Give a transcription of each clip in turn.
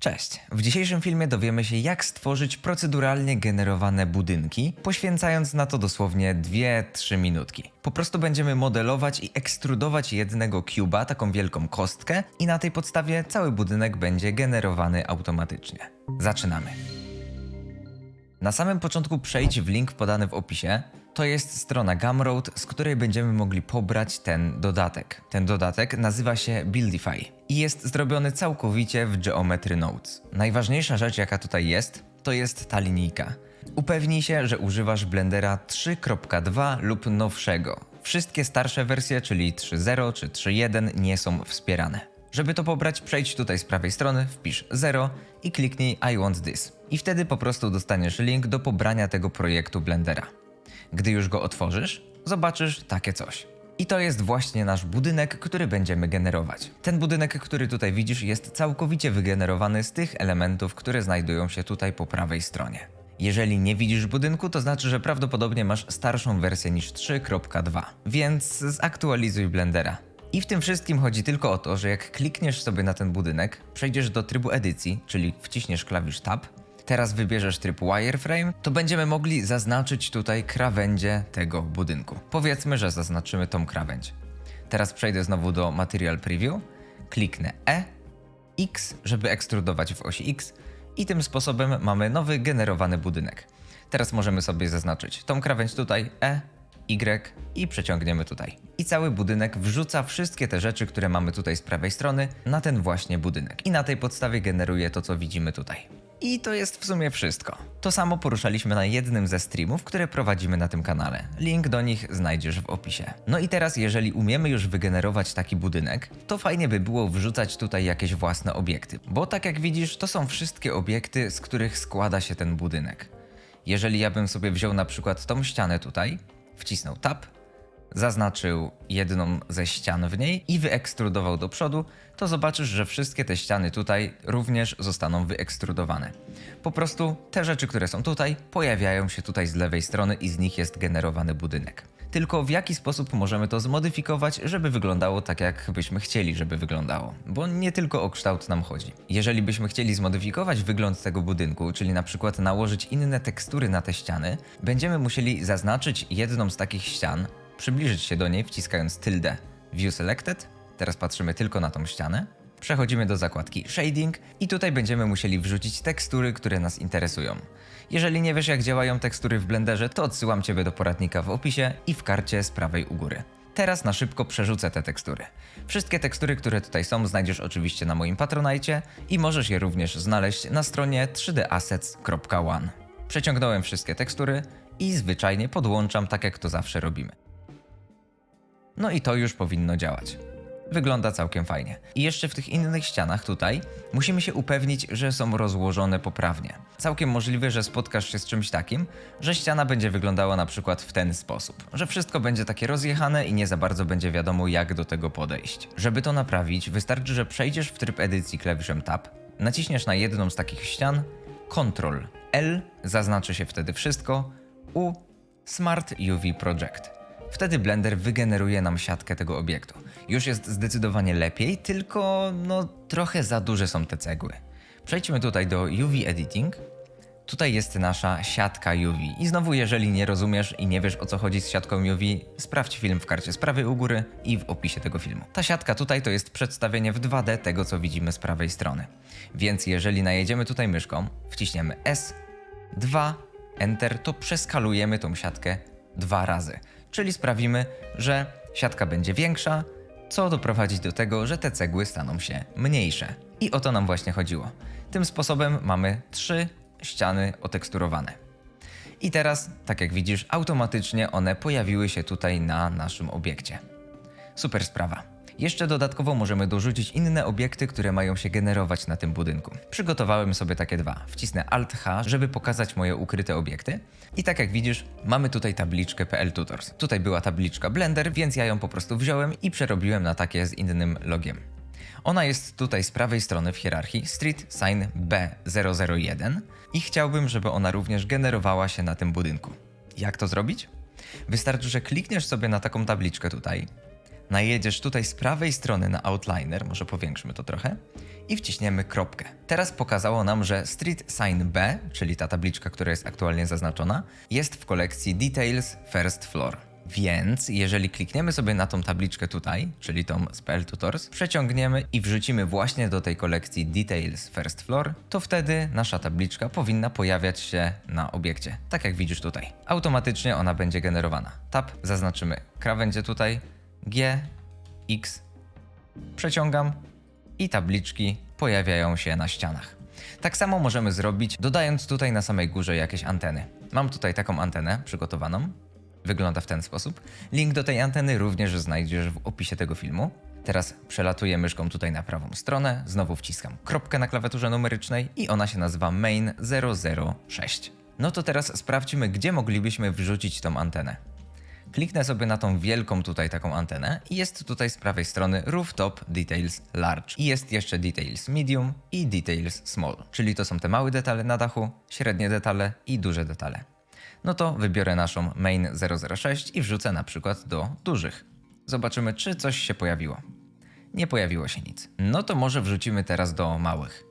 Cześć! W dzisiejszym filmie dowiemy się, jak stworzyć proceduralnie generowane budynki, poświęcając na to dosłownie 2-3 minutki. Po prostu będziemy modelować i ekstrudować jednego cuba, taką wielką kostkę, i na tej podstawie cały budynek będzie generowany automatycznie. Zaczynamy. Na samym początku przejdź w link podany w opisie. To jest strona Gumroad, z której będziemy mogli pobrać ten dodatek. Ten dodatek nazywa się Buildify i jest zrobiony całkowicie w Geometry Nodes. Najważniejsza rzecz, jaka tutaj jest, to jest ta linijka. Upewnij się, że używasz Blendera 3.2 lub nowszego. Wszystkie starsze wersje, czyli 3.0 czy 3.1 nie są wspierane. Żeby to pobrać, przejdź tutaj z prawej strony, wpisz 0 i kliknij I want this. I wtedy po prostu dostaniesz link do pobrania tego projektu Blendera. Gdy już go otworzysz, zobaczysz takie coś. I to jest właśnie nasz budynek, który będziemy generować. Ten budynek, który tutaj widzisz, jest całkowicie wygenerowany z tych elementów, które znajdują się tutaj po prawej stronie. Jeżeli nie widzisz budynku, to znaczy, że prawdopodobnie masz starszą wersję niż 3.2, więc zaktualizuj Blendera. I w tym wszystkim chodzi tylko o to, że jak klikniesz sobie na ten budynek, przejdziesz do trybu edycji, czyli wciśniesz klawisz Tab, teraz wybierzesz tryb Wireframe, to będziemy mogli zaznaczyć tutaj krawędzie tego budynku. Powiedzmy, że zaznaczymy tą krawędź. Teraz przejdę znowu do Material Preview, kliknę E, X, żeby ekstrudować w osi X i tym sposobem mamy nowy generowany budynek. Teraz możemy sobie zaznaczyć tą krawędź tutaj, E, Y i przeciągniemy tutaj. I cały budynek wrzuca wszystkie te rzeczy, które mamy tutaj z prawej strony, na ten właśnie budynek. I na tej podstawie generuje to, co widzimy tutaj. I to jest w sumie wszystko. To samo poruszaliśmy na jednym ze streamów, które prowadzimy na tym kanale. Link do nich znajdziesz w opisie. No i teraz, jeżeli umiemy już wygenerować taki budynek, to fajnie by było wrzucać tutaj jakieś własne obiekty. Bo tak jak widzisz, to są wszystkie obiekty, z których składa się ten budynek. Jeżeli ja bym sobie wziął na przykład tą ścianę tutaj, wcisnął tab, zaznaczył jedną ze ścian w niej i wyekstrudował do przodu, to zobaczysz, że wszystkie te ściany tutaj również zostaną wyekstrudowane. Po prostu te rzeczy, które są tutaj, pojawiają się tutaj z lewej strony i z nich jest generowany budynek. Tylko w jaki sposób możemy to zmodyfikować, żeby wyglądało tak, jak byśmy chcieli, żeby wyglądało. Bo nie tylko o kształt nam chodzi. Jeżeli byśmy chcieli zmodyfikować wygląd tego budynku, czyli na przykład nałożyć inne tekstury na te ściany, będziemy musieli zaznaczyć jedną z takich ścian, przybliżyć się do niej wciskając tilde View Selected. Teraz patrzymy tylko na tą ścianę. Przechodzimy do zakładki Shading i tutaj będziemy musieli wrzucić tekstury, które nas interesują. Jeżeli nie wiesz jak działają tekstury w Blenderze, to odsyłam Ciebie do poradnika w opisie i w karcie z prawej u góry. Teraz na szybko przerzucę te tekstury. Wszystkie tekstury, które tutaj są, znajdziesz oczywiście na moim Patronite i możesz je również znaleźć na stronie 3dassets.one. Przeciągnąłem wszystkie tekstury i zwyczajnie podłączam tak jak to zawsze robimy. No i to już powinno działać. Wygląda całkiem fajnie. I jeszcze w tych innych ścianach tutaj musimy się upewnić, że są rozłożone poprawnie. Całkiem możliwe, że spotkasz się z czymś takim, że ściana będzie wyglądała na przykład w ten sposób, że wszystko będzie takie rozjechane i nie za bardzo będzie wiadomo jak do tego podejść. Żeby to naprawić, wystarczy, że przejdziesz w tryb edycji klawiszem Tab, naciśniesz na jedną z takich ścian, Ctrl L, zaznaczy się wtedy wszystko, U Smart UV Project. Wtedy Blender wygeneruje nam siatkę tego obiektu. Już jest zdecydowanie lepiej, tylko no trochę za duże są te cegły. Przejdźmy tutaj do UV Editing. Tutaj jest nasza siatka UV. I znowu, jeżeli nie rozumiesz i nie wiesz o co chodzi z siatką UV, sprawdź film w karcie z prawej u góry i w opisie tego filmu. Ta siatka tutaj to jest przedstawienie w 2D tego, co widzimy z prawej strony. Więc jeżeli najedziemy tutaj myszką, wciśniemy S, 2, Enter, to przeskalujemy tą siatkę dwa razy. Czyli sprawimy, że siatka będzie większa, co doprowadzi do tego, że te cegły staną się mniejsze. I o to nam właśnie chodziło. Tym sposobem mamy trzy ściany oteksturowane. I teraz, tak jak widzisz, automatycznie one pojawiły się tutaj na naszym obiekcie. Super sprawa. Jeszcze dodatkowo możemy dorzucić inne obiekty, które mają się generować na tym budynku. Przygotowałem sobie takie dwa. Wcisnę Alt H, żeby pokazać moje ukryte obiekty. I tak jak widzisz, mamy tutaj tabliczkę PL Tutors. Tutaj była tabliczka Blender, więc ja ją po prostu wziąłem i przerobiłem na takie z innym logiem. Ona jest tutaj z prawej strony w hierarchii Street Sign B001 i chciałbym, żeby ona również generowała się na tym budynku. Jak to zrobić? Wystarczy, że klikniesz sobie na taką tabliczkę tutaj, najedziesz tutaj z prawej strony na outliner, może powiększmy to trochę, i wciśniemy kropkę. Teraz pokazało nam, że Street Sign B, czyli ta tabliczka, która jest aktualnie zaznaczona, jest w kolekcji Details First Floor. Więc jeżeli klikniemy sobie na tą tabliczkę tutaj, czyli tą Spell Tutors, przeciągniemy i wrzucimy właśnie do tej kolekcji Details First Floor, to wtedy nasza tabliczka powinna pojawiać się na obiekcie, tak jak widzisz tutaj. Automatycznie ona będzie generowana. Tab, zaznaczymy krawędzie tutaj, G, X, przeciągam i tabliczki pojawiają się na ścianach. Tak samo możemy zrobić, dodając tutaj na samej górze jakieś anteny. Mam tutaj taką antenę przygotowaną. Wygląda w ten sposób. Link do tej anteny również znajdziesz w opisie tego filmu. Teraz przelatuję myszką tutaj na prawą stronę, znowu wciskam kropkę na klawiaturze numerycznej i ona się nazywa main 006. No to teraz sprawdźmy, gdzie moglibyśmy wrzucić tą antenę. Kliknę sobie na tą wielką tutaj taką antenę i jest tutaj z prawej strony Rooftop Details Large. I jest jeszcze Details Medium i Details Small, czyli to są te małe detale na dachu, średnie detale i duże detale. No to wybiorę naszą main 006 i wrzucę na przykład do dużych. Zobaczymy, czy coś się pojawiło. Nie pojawiło się nic. No to może wrzucimy teraz do małych.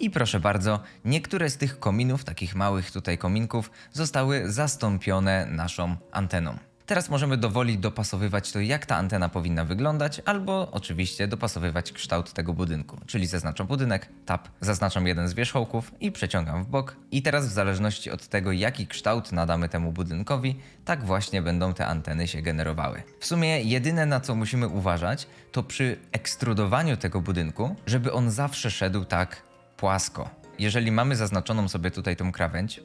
I proszę bardzo, niektóre z tych kominów, takich małych tutaj kominków, zostały zastąpione naszą anteną. Teraz możemy dowoli dopasowywać to, jak ta antena powinna wyglądać, albo oczywiście dopasowywać kształt tego budynku. Czyli zaznaczam budynek, tab, zaznaczam jeden z wierzchołków i przeciągam w bok. I teraz w zależności od tego, jaki kształt nadamy temu budynkowi, tak właśnie będą te anteny się generowały. W sumie jedyne na co musimy uważać, to przy ekstrudowaniu tego budynku, żeby on zawsze szedł tak płasko. Jeżeli mamy zaznaczoną sobie tutaj tą krawędź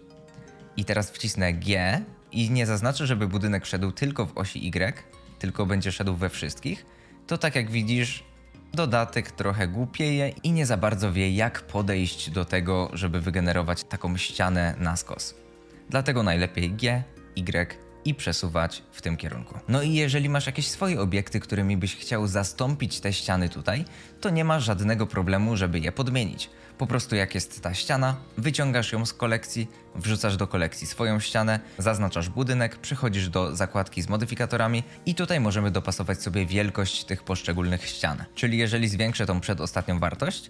i teraz wcisnę G i nie zaznaczę, żeby budynek szedł tylko w osi Y, tylko będzie szedł we wszystkich, to tak jak widzisz, dodatek trochę głupieje i nie za bardzo wie, jak podejść do tego, żeby wygenerować taką ścianę na skos. Dlatego najlepiej G, Y i przesuwać w tym kierunku. No i jeżeli masz jakieś swoje obiekty, którymi byś chciał zastąpić te ściany tutaj, to nie ma żadnego problemu, żeby je podmienić. Po prostu jak jest ta ściana, wyciągasz ją z kolekcji, wrzucasz do kolekcji swoją ścianę, zaznaczasz budynek, przechodzisz do zakładki z modyfikatorami i tutaj możemy dopasować sobie wielkość tych poszczególnych ścian. Czyli jeżeli zwiększę tą przedostatnią wartość,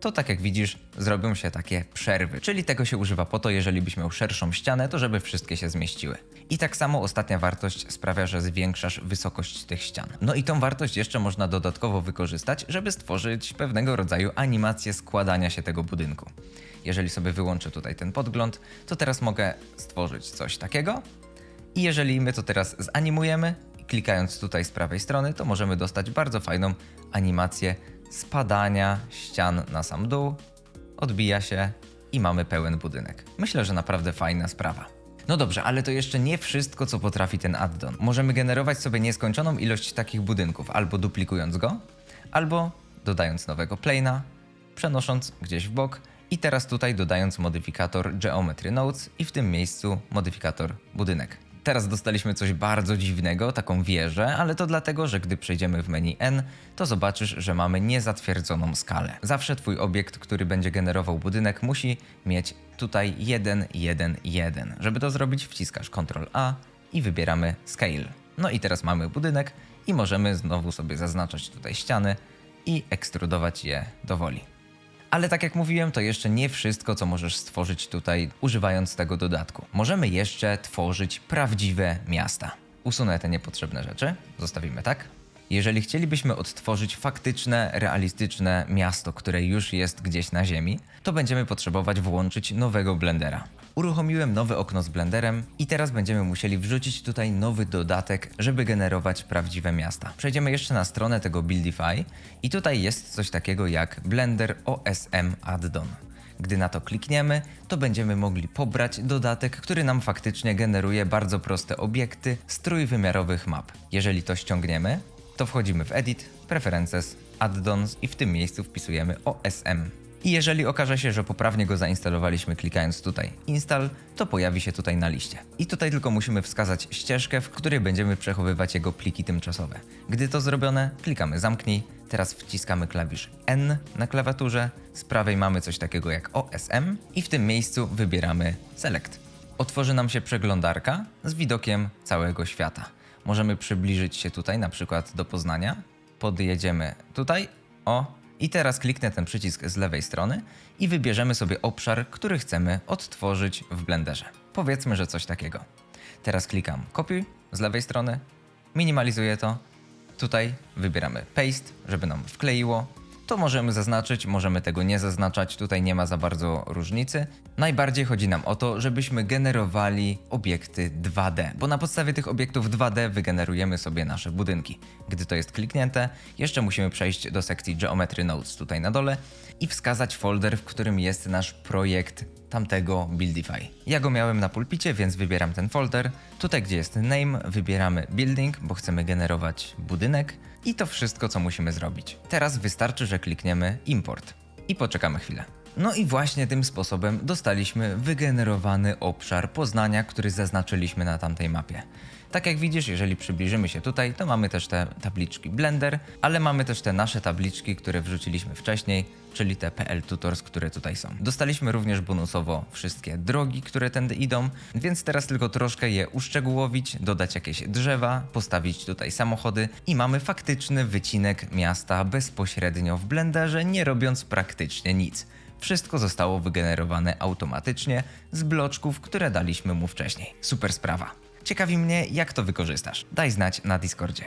to tak jak widzisz, zrobią się takie przerwy. Czyli tego się używa po to, jeżeli byś miał szerszą ścianę, to żeby wszystkie się zmieściły. I tak samo ostatnia wartość sprawia, że zwiększasz wysokość tych ścian. No i tą wartość jeszcze można dodatkowo wykorzystać, żeby stworzyć pewnego rodzaju animację składania się tego budynku. Jeżeli sobie wyłączę tutaj ten podgląd, to teraz mogę stworzyć coś takiego. I jeżeli my to teraz zanimujemy, klikając tutaj z prawej strony, to możemy dostać bardzo fajną animację spadania ścian na sam dół, odbija się i mamy pełen budynek. Myślę, że naprawdę fajna sprawa. No dobrze, ale to jeszcze nie wszystko, co potrafi ten addon. Możemy generować sobie nieskończoną ilość takich budynków, albo duplikując go, albo dodając nowego plane'a, przenosząc gdzieś w bok i teraz tutaj dodając modyfikator Geometry Nodes i w tym miejscu modyfikator budynek. Teraz dostaliśmy coś bardzo dziwnego, taką wieżę, ale to dlatego, że gdy przejdziemy w menu N, to zobaczysz, że mamy niezatwierdzoną skalę. Zawsze twój obiekt, który będzie generował budynek, musi mieć tutaj 1, 1, 1. Żeby to zrobić, wciskasz Ctrl A i wybieramy Scale. No i teraz mamy budynek i możemy znowu sobie zaznaczać tutaj ściany i ekstrudować je do woli. Ale tak jak mówiłem, to jeszcze nie wszystko, co możesz stworzyć tutaj używając tego dodatku. Możemy jeszcze tworzyć prawdziwe miasta. Usunę te niepotrzebne rzeczy, zostawimy tak. Jeżeli chcielibyśmy odtworzyć faktyczne, realistyczne miasto, które już jest gdzieś na ziemi, to będziemy potrzebować włączyć nowego blendera. Uruchomiłem nowe okno z blenderem i teraz będziemy musieli wrzucić tutaj nowy dodatek, żeby generować prawdziwe miasta. Przejdziemy jeszcze na stronę tego Buildify i tutaj jest coś takiego jak Blender OSM Addon. Gdy na to klikniemy, to będziemy mogli pobrać dodatek, który nam faktycznie generuje bardzo proste obiekty z trójwymiarowych map. Jeżeli to ściągniemy, to wchodzimy w Edit, Preferences, Addons i w tym miejscu wpisujemy OSM. I jeżeli okaże się, że poprawnie go zainstalowaliśmy klikając tutaj Install, to pojawi się tutaj na liście. I tutaj tylko musimy wskazać ścieżkę, w której będziemy przechowywać jego pliki tymczasowe. Gdy to zrobione, klikamy Zamknij, teraz wciskamy klawisz N na klawiaturze, z prawej mamy coś takiego jak OSM i w tym miejscu wybieramy Select. Otworzy nam się przeglądarka z widokiem całego świata. Możemy przybliżyć się tutaj, na przykład do Poznania. Podjedziemy tutaj, o, i teraz kliknę ten przycisk z lewej strony i wybierzemy sobie obszar, który chcemy odtworzyć w Blenderze. Powiedzmy, że coś takiego. Teraz klikam kopiuj z lewej strony, minimalizuję to. Tutaj wybieramy paste, żeby nam wkleiło. To możemy zaznaczyć, możemy tego nie zaznaczać, tutaj nie ma za bardzo różnicy. Najbardziej chodzi nam o to, żebyśmy generowali obiekty 2D, bo na podstawie tych obiektów 2D wygenerujemy sobie nasze budynki. Gdy to jest kliknięte, jeszcze musimy przejść do sekcji Geometry Nodes tutaj na dole i wskazać folder, w którym jest nasz projekt tamtego Buildify. Ja go miałem na pulpicie, więc wybieram ten folder. Tutaj, gdzie jest name, wybieramy building, bo chcemy generować budynek. I to wszystko, co musimy zrobić. Teraz wystarczy, że klikniemy import i poczekamy chwilę. No i właśnie tym sposobem dostaliśmy wygenerowany obszar Poznania, który zaznaczyliśmy na tamtej mapie. Tak jak widzisz, jeżeli przybliżymy się tutaj, to mamy też te tabliczki Blender, ale mamy też te nasze tabliczki, które wrzuciliśmy wcześniej, czyli te PL Tutors, które tutaj są. Dostaliśmy również bonusowo wszystkie drogi, które tędy idą, więc teraz tylko troszkę je uszczegółowić, dodać jakieś drzewa, postawić tutaj samochody i mamy faktyczny wycinek miasta bezpośrednio w Blenderze, nie robiąc praktycznie nic. Wszystko zostało wygenerowane automatycznie z bloczków, które daliśmy mu wcześniej. Super sprawa. Ciekawi mnie, jak to wykorzystasz. Daj znać na Discordzie.